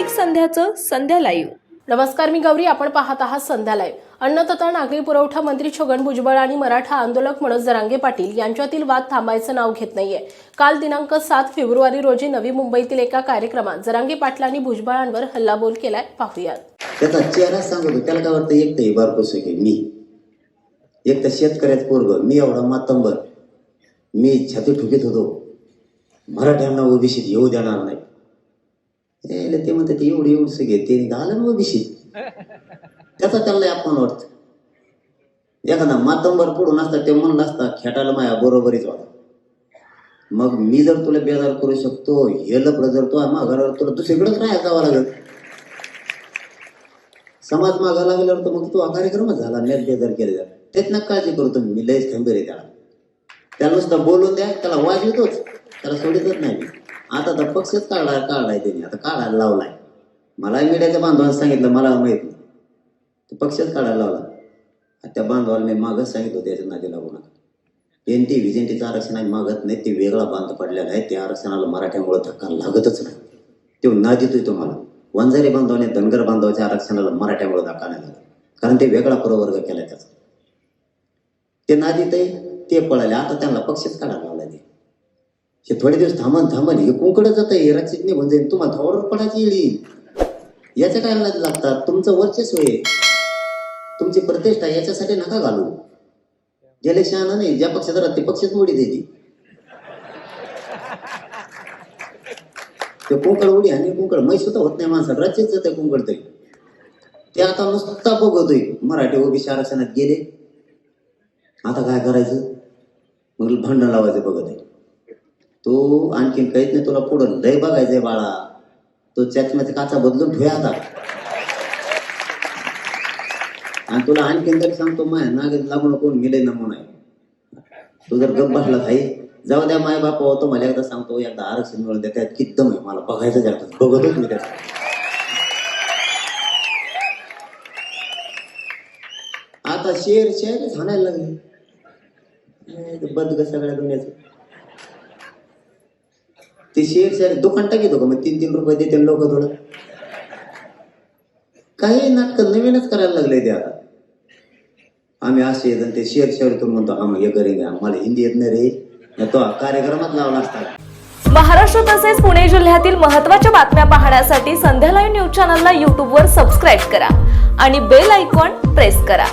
दैनिक संध्याचं संध्या live. नमस्कार मी गौरी. आपण पाहत आहात संध्यालय अन्न तथा नागरी पुरवठा मंत्री छगन भुजबळ आणि मराठा आंदोलक मनोज जरांगे पाटील यांच्यातील वाद थांबायचं नाव घेत नाहीये. काल दिनांक सात फेब्रुवारी रोजी नवी मुंबईतील एका कार्यक्रमात जरांगे पाटलांनी भुजबळांवर हल्लाबोल केलाय. पाहूयात. त्याचा चेहरा सांगतो त्याला काय वाटतं एक तर हे बारकोस की मी. एक तर शेतकऱ्याच पोरग. मी एवढा मातंबर. मी छाती ठुकीत होतो. मराठ्यांना ओबीसीत येऊ देणार नाही. यायला ते म्हणतात ते एवढी एवढं घेते घालन आलं ना त्याचा त्याला अपमान वाटत एखादा मातंबर पडून असता ते म्हणलं असता खेटाला माया बरोबरीच होता मग मी जर तुला बेजार करू शकतो हे लपड जर तो माघारावर तुला दुसरीकडेच राहायला जावं लागेल. समाज मागा लागल्यावर तर मग तो कार्यक्रमच झाला नेट बेजार केले जात त्यात ना काळजी करतो मी लयच खंबीर आहे त्याला. त्याला नुसतं बोलून द्या त्याला वाजवतोच त्याला सोडतच नाही आता तर पक्षच काढला काढलाय त्याने. आता काढायला लावलाय. मला मीडियाच्या बांधवाने सांगितलं मला माहीत नाही. तो पक्षच काढायला लावला. त्या बांधवाला मी मागच सांगितलं त्याच्या नादी लागू नका. एन टी व्हिजेंटीचं आरक्षण आहे मागत नाही. ते वेगळा बांध पडलेला आहे. त्या आरक्षणाला मराठ्यामुळे धक्का लागतच नाही. तो ना देतोय तुम्हाला. वंजारी बांधवाने धनगर बांधवाच्या आरक्षणाला मराठ्यामुळे धक्का नाही लागला कारण ते वेगळा प्रवर्ग केला त्याचा. ते ना देतय ते पळाले. आता त्यांना पक्षच काढायला लावला ते. हे थोडे दिवस थांबन थांबन हे कुंकडं जात आहे रक्षित निघून जाईल म्हणजे तुम्हाला थोडं पडायची येईल. याच्या काय लागतात? तुमचं वर्चस्व आहे. तुमची प्रतिष्ठा याच्यासाठी नका घालू. गेले शहाणा नाही ज्या पक्षात राहत ते पक्षच मोडी देते ते कुंकड उडी आणि कुंकड म्हैस सुद्धा होत नाही माणसाला राज्यात जाते कुंकड तरी. ते आता नुसता बघतोय मराठी ओबीसी आरक्षणात गेले. आता काय करायचं? मग भांडण लावायचं बघत आहे. तो आणखीन काहीच नाही तुला पुढं लय बघायचंय बाळा. तो चष्म्याचा काचा बदलून ठेवा आता. आणि तुला आणखीन तरी सांगतो माय नागेत लागून कोण मिले नमून आहे तू जर गप बसला भाई जाऊ द्या माय बापा होतो मला एकदा सांगतो एकदा आरक्षण मिळून द्या त्यात किद्दम आहे मला बघायचं जास्त बघतच मी त्यात आता शेर शेर हाणायला लागले बदग सगळ्या दुनियाचं. ते शेर शेर दुकान टाकीतो का? मग तीन तीन रुपये देते लोक थोडं. काही नाटक नवीनच करायला लागले ते आता. आम्ही असे येत ते शेअर शेअर म्हणतो आम्ही हे करेन मला हिंदी येत नाही रे. तो कार्यक्रमात लावला असता. महाराष्ट्र तसेच पुणे जिल्ह्यातील महत्त्वाच्या बातम्या पाहण्यासाठी संध्या लाईव्ह न्यूज चॅनलला यूट्यूबवर सबस्क्राईब करा आणि बेल आयकॉन प्रेस करा.